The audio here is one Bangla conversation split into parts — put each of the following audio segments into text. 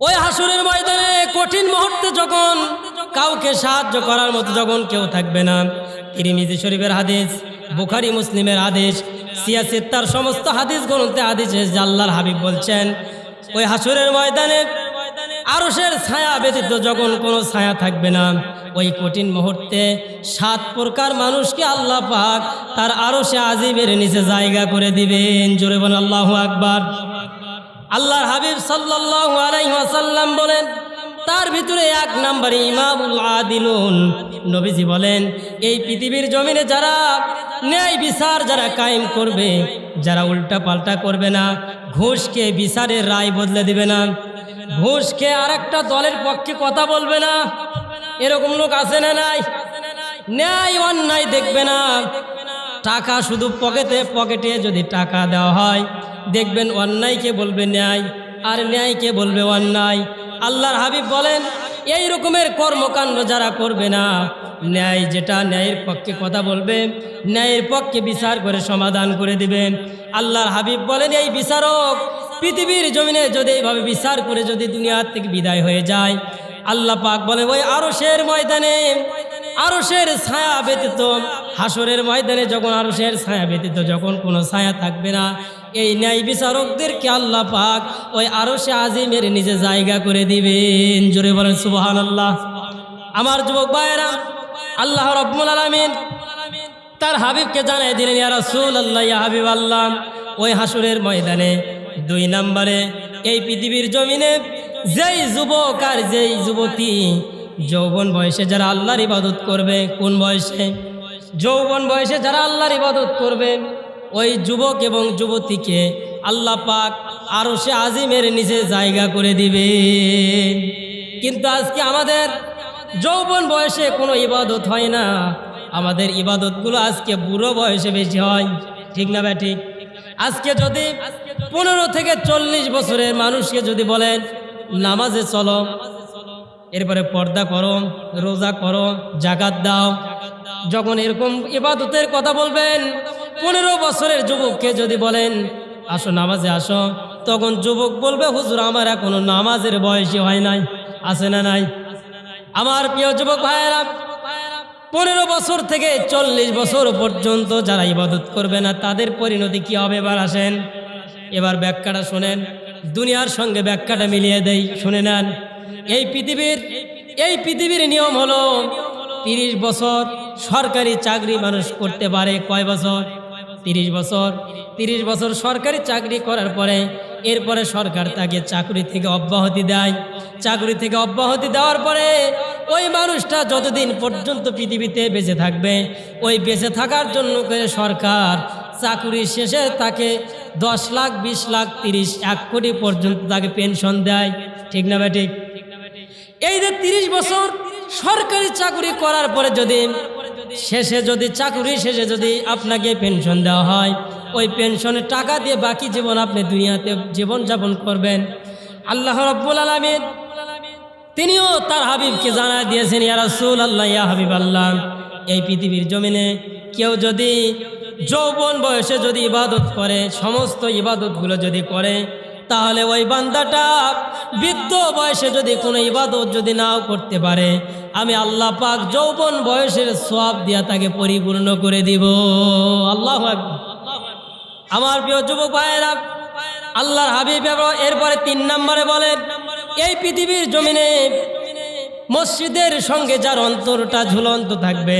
ওই হাসুরের ময়দানে কঠিন মুহূর্তে যখন কাউকে সাহায্য করার মতো যখন কেউ থাকবে না। তিরিমিজি শরীফের হাদিস, বুখারি মুসলিমের আদেশ সিয়াসিত্তার সমস্ত হাদিস গ্রন্থে আদেশ আল্লাহর হাবিব বলছেন, ওই হাসুরের ময়দানে আরশের ছায়া ব্যতীত যখন কোনো ছায়া থাকবে না। ওই কঠিন মুহূর্তে সাত প্রকার মানুষকে আল্লাহ পাক তার আরশে আজিমের নিচে জায়গা করে দিবেন। জোরে বলেন আল্লাহ আকবার। আল্লাহর হাবিব সাল্লাল্লাহু আলাইহি ওয়াসাল্লাম বলেন, তার ভিতরে এক নম্বরে ইমামুল আদিলুন। নবীজি বলেন, এই পৃথিবীর জমিনে যারা ন্যায় বিচার যারা কায়েম করবে, যারা উল্টা পাল্টা করবে না, ঘুষকে বিচারের রায় বদলে দিবে না, ঘুষকে আর একটা দলের পক্ষে কথা বলবে না, এরকম লোক আছে না নাই? ন্যায় অন্যায় দেখবে না। টাকা শুধু পকেটে পকেটে যদি টাকা দেওয়া হয় দেখবেন অন্যায়কে বলবে ন্যায়, আর ন্যায়কে বলবে অন্যায়। আল্লাহর হাবিব বলেন, এই রকমের কর্মকাণ্ড যারা করবে না, ন্যায় যেটা ন্যায়ের পক্ষে কথা বলবে, ন্যায়ের পক্ষে বিচার করে সমাধান করে দিবে। আল্লাহর হাবিব বলেন, এই বিচারক পৃথিবীর জমিনে যদি এইভাবে বিচার করে যদি দুনিয়ার থেকে বিদায় হয়ে যায়, আল্লাহ পাক বলে ওই আরশের ময়দানে, আরশের ছায়া ব্যতীত, হাসরের ময়দানে যখন আরশের ছায়া ব্যতীত যখন কোনো ছায়া থাকবে না এই ন্যায় বিচারকদেরকে আল্লাহ পাক ওই আরশে আজিমের নিজে জায়গা করে দিবেন। জোরে বলেন সুবহান আল্লাহ আমার যুবক ভাইয়েরা, আল্লাহ রব্বুল আলমিন তার হাবিবকে জানাই দিলেন, ইয়া রাসূল আল্লাহ ইয়া হাবিব আল্লাহ ওই হাসুরের ময়দানে দুই নম্বরে এই পৃথিবীর জমিনে যেই যুবক আর যেই যুবতী, যৌবন বয়সে যারা আল্লাহর ইবাদত করবে, কোন বয়সে? যৌবন বয়সে যারা আল্লাহর ইবাদত করবে ওই যুবক এবং যুবতীকে আল্লাহ পাক আরও সে আজিমের নিচে জায়গা করে দিবে। কিন্তু আজকে আমাদের যৌবন বয়সে কোনো ইবাদত হয় না। আমাদের ইবাদতগুলো আজকে বুড়ো বয়সে বেশি হয়। ঠিক না ব্যা ঠিক? আজকে যদি পনেরো থেকে চল্লিশ বছরের মানুষকে যদি বলেন, নামাজে চলো, এরপরে পর্দা করো, রোজা করো, জাকাত দাও। যখন এরকম ইবাদতের কথা বলবেন পনেরো বছরের যুবককে যদি বলেন, আসো নামাজে আসো, তখন যুবক বলবে, হুজুর, আমার এখনও নামাজের বয়সী হয় নাই। আছে না নাই? আমার প্রিয় যুবক ভাইয়েরা, পনেরো বছর থেকে চল্লিশ বছর পর্যন্ত যারা ইবাদত করবে না, তাদের পরিণতি কি হবে? এবার আসেন। এবার ব্যাখ্যাটা শোনেন। দুনিয়ার সঙ্গে ব্যাখ্যাটা মিলিয়ে দেই, শুনে নেন। এই পৃথিবীর এই পৃথিবীর নিয়ম হলো, তিরিশ বছর সরকারি চাকরি মানুষ করতে পারে কয় বছর? তিরিশ বছর। তিরিশ বছর সরকারি চাকরি করার পরে এরপরে সরকার তাকে চাকরি থেকে অব্যাহতি দেয়। চাকরি থেকে অব্যাহতি দেওয়ার পরে ওই মানুষটা যতদিন পর্যন্ত পৃথিবীতে বেঁচে থাকবে, ওই বেঁচে থাকার জন্য করে সরকার চাকরি শেষে তাকে দশ লাখ, বিশ লাখ, তিরিশ, এক কোটি পর্যন্ত তাকে পেনশন দেয়। ঠিক না ব্যাটিক এই যে তিরিশ বছর সরকারি চাকরি করার পরে যদি শেষে যদি চাকরি শেষে যদি আপনাকে পেনশন দেওয়া হয়, ওই পেনশনের টাকা দিয়ে বাকি জীবন আপনি দুনিয়াতে জীবন যাপন করবেন। আল্লাহ রব্বুল আলমিন, তিনিও তার হাবিবকে জানা দিয়েছেন, ইয়া রাসূল আল্লাহ ইয়া হাবিব আল্লাহ এই পৃথিবীর জমিনে কেউ যদি যৌবন বয়সে যদি ইবাদত করে, সমস্ত ইবাদতগুলো যদি করে তাহলে ওই বান্দাটা বৃদ্ধ বয়সে যদি কোনো ইবাদত যদি নাও করতে পারে, আমি আল্লাহ পাক যৌবন বয়সের সব দিয়া তাকে পরিপূর্ণ করে দিব। আল্লাহ আমার প্রিয় যুবক ভাইয়েরা, আল্লাহর হাবিব এরপরে তিন নম্বরে বলেন, এই পৃথিবীর জমিনে মসজিদের সঙ্গে যার অন্তরটা ঝুলন্ত থাকবে,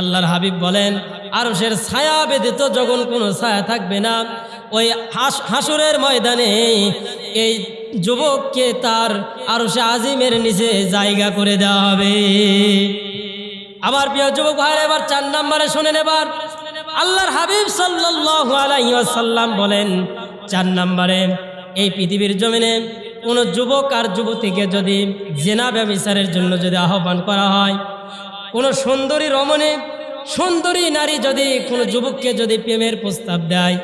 আল্লাহর হাবিব বলেন আরশের ছায়া ব্যতীত যখন কোনো ছায়া থাকবে না, ওই হাস হাসুরের ময়দানে এই যুবককে তার আরশে আজিমের নিচে জায়গা করে দেওয়া হবে। আমার প্রিয় যুবক ভাইয়ের, এবার চার নম্বরে শোনেন এবার। আল্লাহর হাবিব ওয়াসাল্লাম বলেন, চার নম্বরে, এই পৃথিবীর জমিনে কোনো যুবক আর যুবতীকে যদি জেনা ব্যবচারের জন্য যদি আহ্বান করা হয়, কোনো সুন্দরী রমণী সুন্দরী নারী যদি কোনো যুবককে যদি প্রেমের প্রস্তাব দেয়,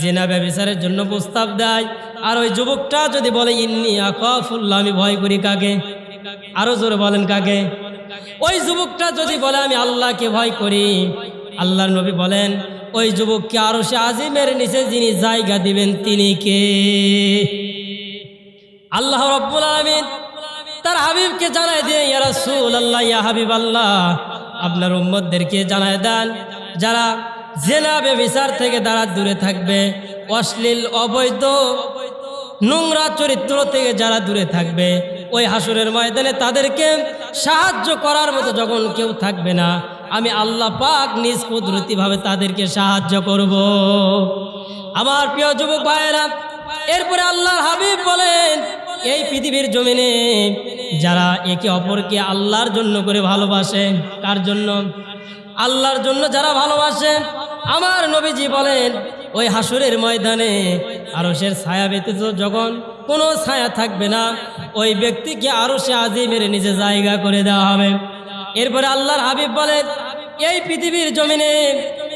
জেনা ব্যবচারের জন্য প্রস্তাব দেয়, আর ওই যুবকটা যদি বলে, ইন্নি আকাফুল্লাহ আমি ভয় করি কাকে? আরও জোরে বলেন কাকে? ওই যুবকটা যদি বলে, আমি আল্লাহকে ভয় করি আল্লাহর নবী বলেন, ওই যুবককে আরও সে আজিমের নিচে যিনি জায়গা দিবেন, তিনি কে? আল্লাহ রব্বুল আলমিন তার হাবিবকে জানাই দিয়ে, ইয়া রাসূল আল্লাহ ইয়া হাবিব আল্লাহ আপনার উম্মতদেরকে জানায় দেন, যারা জেনা ব্যভিচার থেকে তারা দূরে থাকবে, অশ্লীল, অবৈধ, নোংরা চরিত্র থেকে যারা দূরে থাকবে, ওই হাসুরের ময়দানে তাদেরকে সাহায্য করার মতো যখন কেউ থাকবে না, আমি আল্লাহ পাক নিজ কুদরতিভাবে তাদেরকে সাহায্য করব। আমার প্রিয় যুবক ভাইয়েরা, এরপরে আল্লাহর হাবিব বলেন, এই পৃথিবীর জমিনে যারা একে অপরকে আল্লাহর জন্য করে ভালোবাসে, কার জন্য? আল্লাহর জন্য যারা ভালোবাসে। আমার নবীজি বলেন, ওই হাসুরের ময়দানে আরও সের ছায়া ব্যতীত যখন কোনো ছায়া থাকবে না, ওই ব্যক্তিকে আরও সে আজিমের নিজে জায়গা করে দেওয়া হবে। এরপরে আল্লাহর হাবিব বলেন, এই পৃথিবীর জমিনে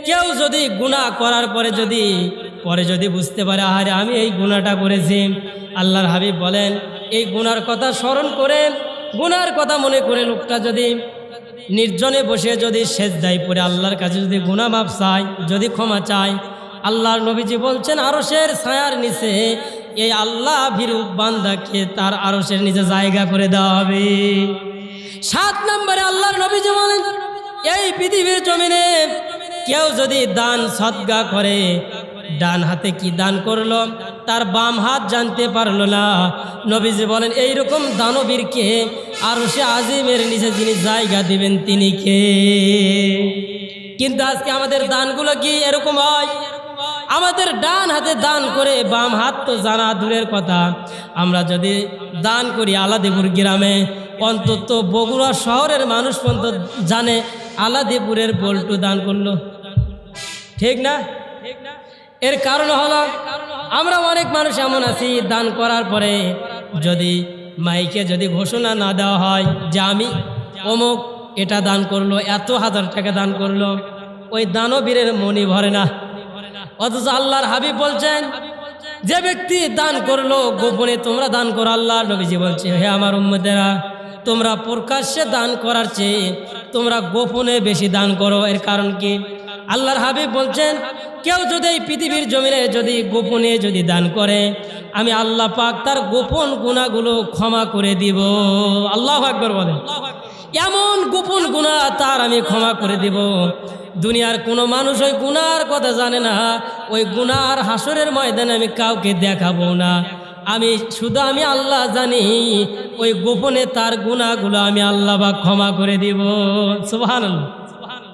কেউ যদি গুনাহ করার পরে যদি পরে যদি বুঝতে পারে, আহারে, আমি এই গুণাটা করেছি। আল্লাহর হাবিব বলেন এই গুনার কথা স্মরণ করে, গুনার কথা মনে করে লোকটা যদি নির্জনে বসে যদি শেষ দায় পরে আল্লাহর কাছে যদি গুণা মাপ চায়, যদি ক্ষমা চায়, আল্লাহর নবীজি বলছেন আরসের ছায়ার নিচে এই আল্লাহ ভীরু বান্দাকে তার আরসের নিচে জায়গা করে দেওয়া হবে। সাত নম্বরে আল্লাহর নবীজি বলেন, এই পৃথিবীর জমিনে কেউ যদি দান সদ্গা করে, ডান হাতে কি দান করল? তার বাম হাত জানতে পারল না। নবীজি বলেন, এইরকম দানবীরকে আর সে আজিমের নিচে যিনি জায়গা দিবেন তিনি কে? কিন্তু আজকে আমাদের দানগুলো কি এরকম হয়? আমাদের ডান হাতে দান করে বাম হাত তো জানা দূরের কথা। আমরা যদি দান করি আলাদিপুর গ্রামে, অন্তত বগুড়া শহরের মানুষ পর্যন্ত জানে আলাদিপুরের বল্টু দান করল। ঠিক না? এর কারণ হলো আমরা অনেক মানুষ এমন আছি, দান করার পরে যদি মাইকে যদি ঘোষণা না দেওয়া হয় যে আমি অমুক এটা দান করল, এত হাজার টাকা দান করল, ওই দানবীরের মনি ভরে না। অথচ আল্লাহর হাবিব বলছেন, যে ব্যক্তি দান করল, গোপনে তোমরা দান করো আল্লাহ নবীজি বলছে হে আমার উম্মদেরা তোমরা প্রকাশ্যে দান করার চেয়ে তোমরা গোপনে বেশি দান করো। এর কারণ কি? আল্লাহর হাবিব বলছেন কেউ যদি এই পৃথিবীর জমিনে যদি গোপনে যদি দান করে, আমি আল্লাহ পাক তার গোপন গুণাগুলো ক্ষমা করে দিব। আল্লাহ আকবর বলেন। এমন গোপন গুণা তার আমি ক্ষমা করে দিব। দুনিয়ার কোনো মানুষ ওই গুনার কথা জানে না, ওই গুনার হাসরের ময়দানে আমি কাউকে দেখাবো না। আমি শুধু আমি আল্লাহ জানি, ওই গোপনে তার গুণাগুলো আমি আল্লাহ বা ক্ষমা করে দিব। সুবহানাল্লাহ।